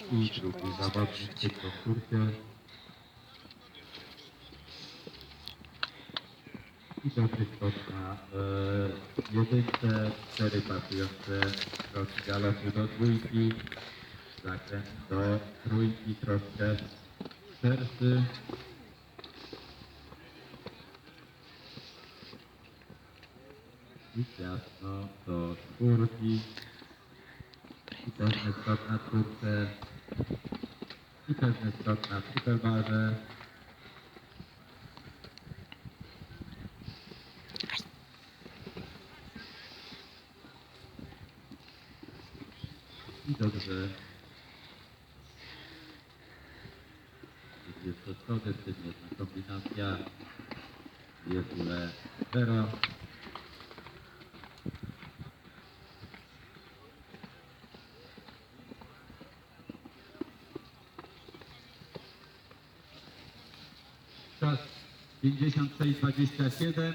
I drugi zawodnik tej powtórce. I dobry skok na e, jedynce, cztery pasujące kroki galopu do dwójki, zakręt do trójki, troszkę szerszy. I ciasno do czwórki. I pewny skok na czwórce. I pewny skok na superbarze. I dobrze. Jest to schody, przedmiotna kombinacja. Jest ule zero. Czas 56-27.